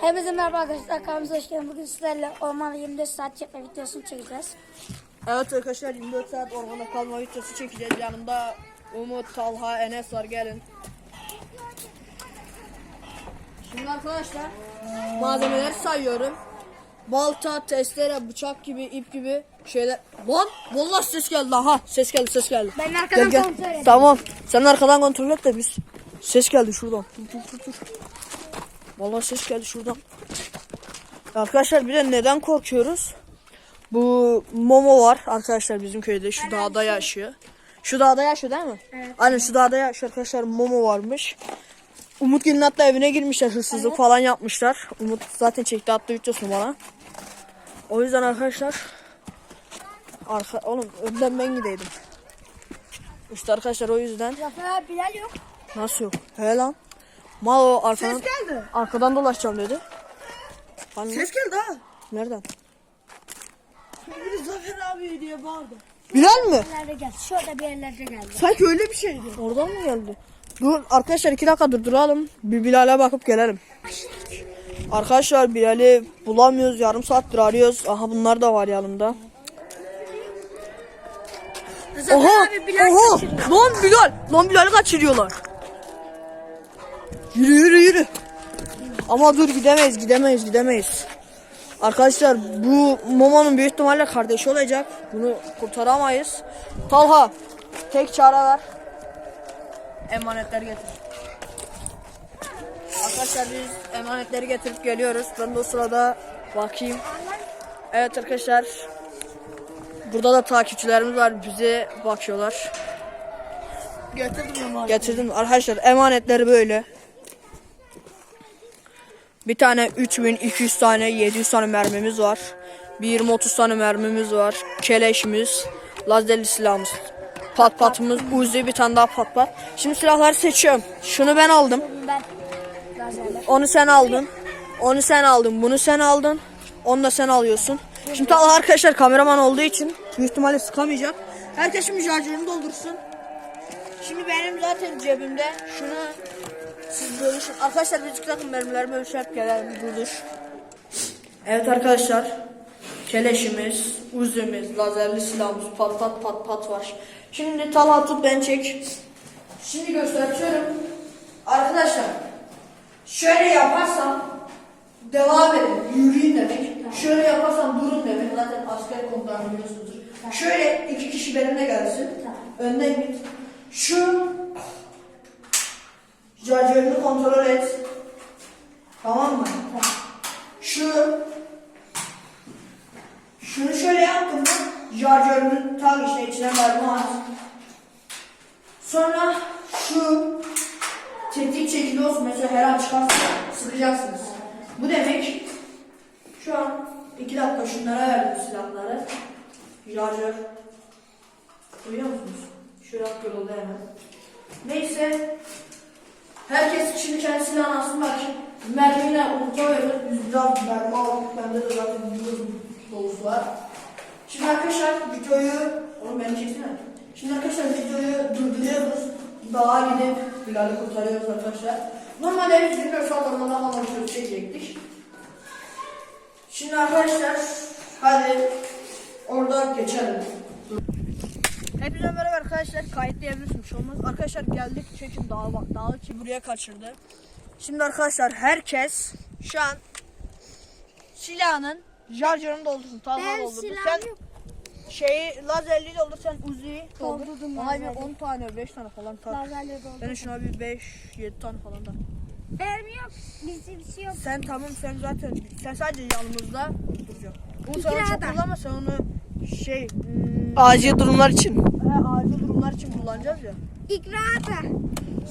Hepinize merhaba arkadaşlar. Kanalımıza hoş geldiniz. Bugün sizlerle ormanda 24 saat çekme videosunu çekeceğiz. Evet arkadaşlar 24 saat ormanda kalma videosu çekeceğiz. Yanımda Umut, Talha, Enes var gelin. Şimdi arkadaşlar malzemeleri sayıyorum. Balta, testere, bıçak gibi, ip gibi şeyler. Lan vallahi ses geldi ha. Ses geldi, ses geldi. Ben arkadan kontrol edeyim. Tamam. Sen arkadan kontrol et de biz. Ses geldi şuradan. Dur dur dur. dur. Vallahi ses geldi şuradan. Arkadaşlar bir de neden korkuyoruz? Bu Momo var arkadaşlar bizim köyde. Şu dağda yaşıyor. Şu dağda yaşıyor değil mi? Evet. Aynen şu dağda yaşıyor arkadaşlar. Momo varmış. Umut gelin hatta evine girmişler hırsızlık falan yapmışlar. Umut zaten çekti attı videosunu bana. O yüzden arkadaşlar arka oğlum önden ben gideydim. İşte arkadaşlar o yüzden Zafer Bilal yok. nasıl yok? He lan. Mal o arkadan Ses geldi. arkadan dolaşacağım dedi. Hani Ses geldi ha. nereden? Biri Zafer abi diye bağırdı. Bilal mi? Nerede geldi? Şurada bir yerlerde geldi. Sanki öyle bir şeydi. Oradan mı geldi? Dur arkadaşlar iki dakika durduralım. Bir Bilal'e bakıp gelelim. Arkadaşlar Bilal'i bulamıyoruz. Yarım saattir arıyoruz. Aha bunlar da var yanımda. Zafer Oha! abi Bilal Oha! kaçırıyor. Lan Bilal! Lan Bilal'i kaçırıyorlar. Yürü yürü yürü. Ama dur gidemeyiz gidemeyiz gidemeyiz. Arkadaşlar bu Momo'nun büyük ihtimalle kardeşi olacak. Bunu kurtaramayız. Talha tek çare ver. Emanetler getir. Arkadaşlar biz emanetleri getirip geliyoruz. Ben de o sırada bakayım. Evet arkadaşlar. Burada da takipçilerimiz var. Bize bakıyorlar. Getirdim ama. Getirdim arkadaşlar emanetleri böyle. Bir tane 3200 tane 700 tane mermimiz var. Bir 20-30 tane mermimiz var. Keleşimiz, lazerli silahımız, pat patımız, uzi bir tane daha pat pat. Şimdi silahları seçiyorum. Şunu ben aldım. Onu sen aldın. Onu sen aldın. Bunu sen aldın. Onu da sen alıyorsun. Şimdi Talha arkadaşlar kameraman olduğu için büyük ihtimalle sıkamayacak. Herkes şimdi şarjörünü doldursun. Şimdi benim zaten cebimde şunu siz bölüşün. Arkadaşlar biz takım mermileri bölüşerek gelelim durdur. Evet arkadaşlar. Keleşimiz, uzimiz, lazerli silahımız, pat pat pat pat var. Şimdi Talha tut ben çek. Şimdi gösteriyorum. Arkadaşlar Şöyle yaparsam devam edin, yürüyün demek. Şöyle yaparsam durun demek. Zaten asker komutanı biliyorsunuzdur. Şöyle iki kişi benimle gelsin. Önden git. Şu şarjörünü kontrol et. Tamam mı? Şu şunu şöyle yaptım mı? Şarjörünü tak işte içine mermi at. Sonra şu tetik çekili olsun mesela her an çıkarsa sıkacaksınız. Bu demek şu an iki dakika şunlara verdim silahları. Şarjör. Duyuyor musunuz? Şöyle kırıldı hemen. Neyse. Herkes şimdi kendi silahını alsın bak. Mermiyle unuta verir. Biz biraz mermi. Bende de zaten bir dolusu var. Şimdi arkadaşlar videoyu oğlum beni çeksene. Şimdi arkadaşlar videoyu durduruyoruz. Dağa gidip Bilal'i kurtarıyoruz arkadaşlar. Normalde biz bir şu an ormana falan videosu çekecektik. Şimdi arkadaşlar hadi orada geçelim. Hepinize merhaba arkadaşlar. Kayıtlayabilirsiniz. Olmaz. Arkadaşlar geldik çekim dağı bak. Dağı ki buraya kaçırdı. Şimdi arkadaşlar herkes şu an silahının şarjörünü doldursun. Tamam Ben doldurdu. silahım Sen yok. şeyi lazerli doldur sen uziyi doldur. Doldurdum Bana bir lazerli. 10 tane 5 tane falan tak. Lazerleri doldu. Ben şuna bir 5 7 tane falan da. Mermi yok. Bizde bir şey yok. Sen tamam sen zaten sen sadece yanımızda duracaksın. Bu sana çok kullanma sen onu şey hmm, Acil durumlar için. he, acil durumlar için kullanacağız ya. İkrata.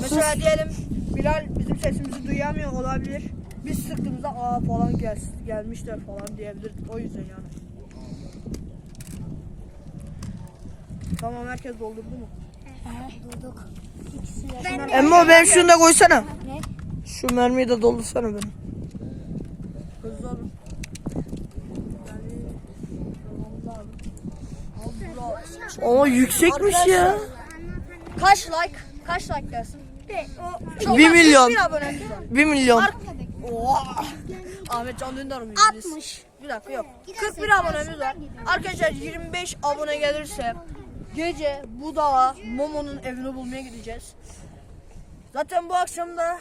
Mesela diyelim Bilal bizim sesimizi duyamıyor olabilir. Biz sıktığımızda aa falan gel, gelmişler falan diyebilirdik. O yüzden yani. Tamam herkes doldurdu mu? Evet durduk. De. Ben Emma benim şunu da koysana. Ne? Şu mermiyi de doldursana benim. Hızlı olun. Yani, tamam da abi. Ama yüksekmiş ya. Kaç like? Kaç like dersin? Çok Bir az, milyon. Bir abonemiz var. 1 milyon. Oha! Ahmet Can Dündar mıyız biz? 60. Bir dakika yok. 41 abonemiz var. Arkadaşlar 25 abone gelirse gece bu dağa Momo'nun evini bulmaya gideceğiz. Zaten bu akşam da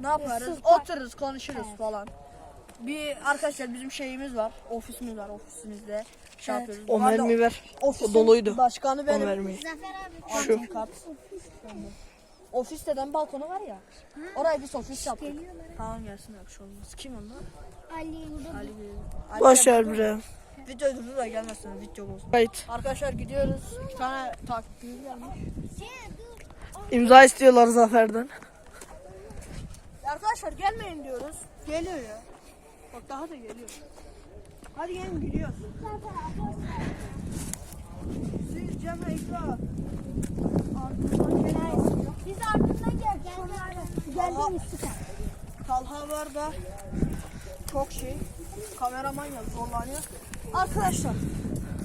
ne yaparız? Otururuz, konuşuruz falan. Bir arkadaşlar bizim şeyimiz var. Ofisimiz var. Ofisimizde şey yapıyoruz. O arada mermi ver. Ofisin doluydu. Başkanı O benim. mermiyi. Altın kat. Ofis deden balkonu var ya. Oraya biz ofis yaptık. Tamam gelsin yok şey olmaz. Kim onlar? Ali. Ali. Ali ver bre. Video durdu da gelmezsiniz video olsun. Kayıt. Arkadaşlar gidiyoruz. İki tane takipçimiz gelmiş. İmza istiyorlar Zafer'den. Arkadaşlar gelmeyin diyoruz. Geliyor ya. Bak daha da geliyor. Hadi gelin gidiyoruz. Siz Cem Ekra. Ardından gelin. Biz ardından geldik. Geldi mi süper. Talha var da çok şey. Kameraman ya zorlanıyor. Arkadaşlar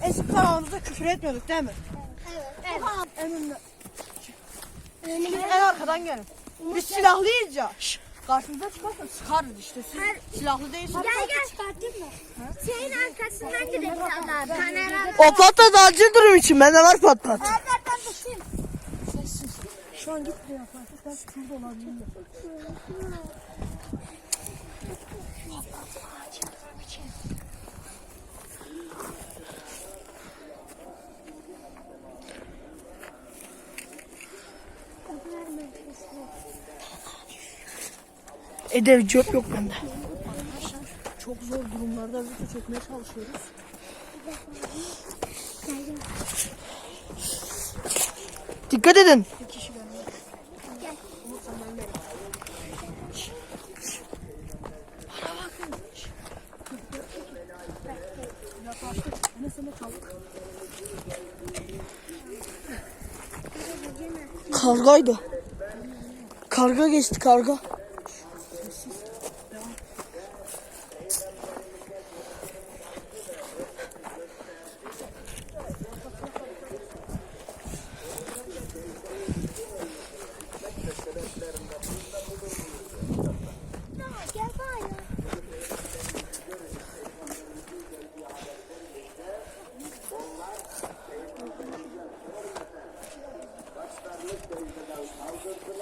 eski kanalımızda küfür etmiyorduk değil mi? Evet. Evet. Siz en arkadan gelin. Biz silahlıyız ya. Şş, Karşınıza çıkarsa sıkarız işte. Siz silahlı değilsiniz. Gel gel. Çıkartayım mı? Şeyin arkasından gidelim abi. Kamera. O patlat acil durum için. Bende var pat pat. Nereden tutayım? Şu an gitmiyor Fatih. Ben şurada olabilirim. Edev cep yok bende. Çok zor durumlarda video çekmeye çalışıyoruz. Dikkat edin. Bir kişi gelmiyor. Umut sen ben benim. Şş, şş. Bana bakın. Şş. Yaklaştık. Enes sana tavuk. Kargaydı. Karga geçti karga. Gel bari.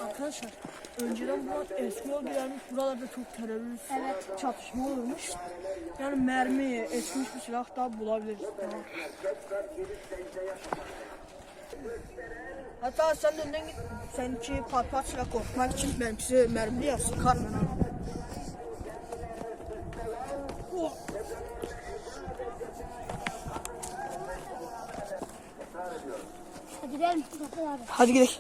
Arkadaşlar önceden bu eski yol girermiş. Buralarda çok terörist çatışma olurmuş. Yani mermi, eskimiş bir silah daha bulabiliriz. Tamam. Hatta sen de önden git. Seninki pat pat silah korkmak için benimkisi mermili ya sıkar bana. Oh. Hadi gidelim. Hadi gidelim.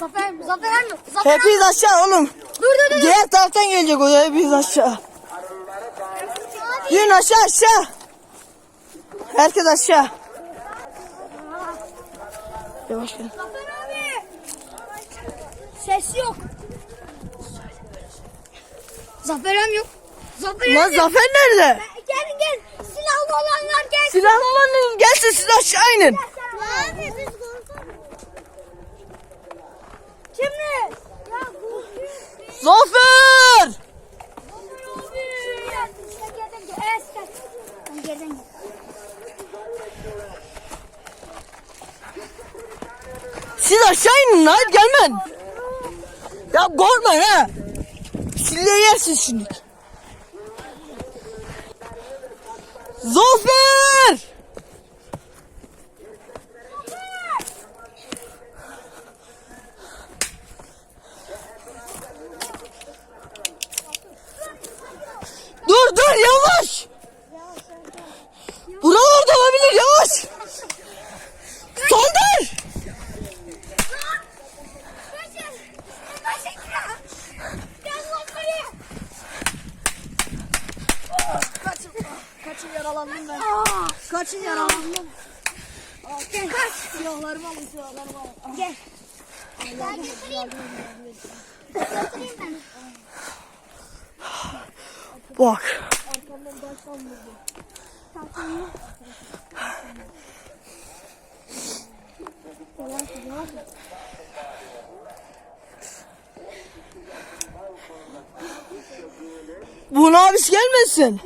Zafer, Zafer abi. Zafer. Hepiniz aşağı oğlum. Dur dur dur. Diğer taraftan gelecek o hepiniz aşağı. Yürüyün aşağı aşağı. Herkes aşağı. Yavaş. Zafer abi. Ses yok. Zafer abi yok. Zafer Lan abi. Zafer nerede? Gelin gel. Silahlı olanlar gelsin. Silahlı olanınız gelsin siz aşağı inin. Abi biz korkalım. Kimle? Ya korkuyoruz. Zafer! Zafer abi. Gel, sen geriden gel. Evet gel. Sen geriden gel. Siz inin lan gelmen. Ya korkmayın ha. Silleyi yersiniz şimdi. Zafer! Dur dur yavaş. Buralarda olabilir yavaş. Saldır. Kaçın. Kaçın ya. Gel lan buraya. Kaçın, kaçın yaralandım ben. Aa. Kaçın yaralandım. Gel. Kaç. Silahlarımı alın silahlarımı alın. Gel. Gel getireyim. Bak. Arkamdan baştan vurdu. Gelmesin.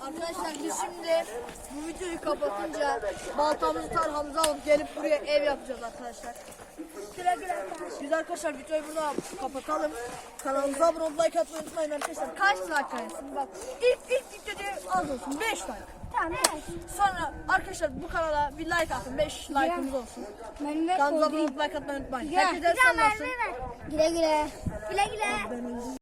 Arkadaşlar biz şimdi bu videoyu kapatınca baltamızı tarhamızı alıp gelip buraya ev yapacağız arkadaşlar. Biz arkadaşlar videoyu burada kapatalım. Kanalımıza abone olup like atmayı unutmayın arkadaşlar. Kaç like gelsin? Bak ilk ilk videoda az olsun 5 like. Tamam. Sonra arkadaşlar bu kanala bir like atın 5 like'ımız olsun. Kanalımıza abone olup like atmayı unutmayın. Herkese selamlar. Güle güle. Güle güle.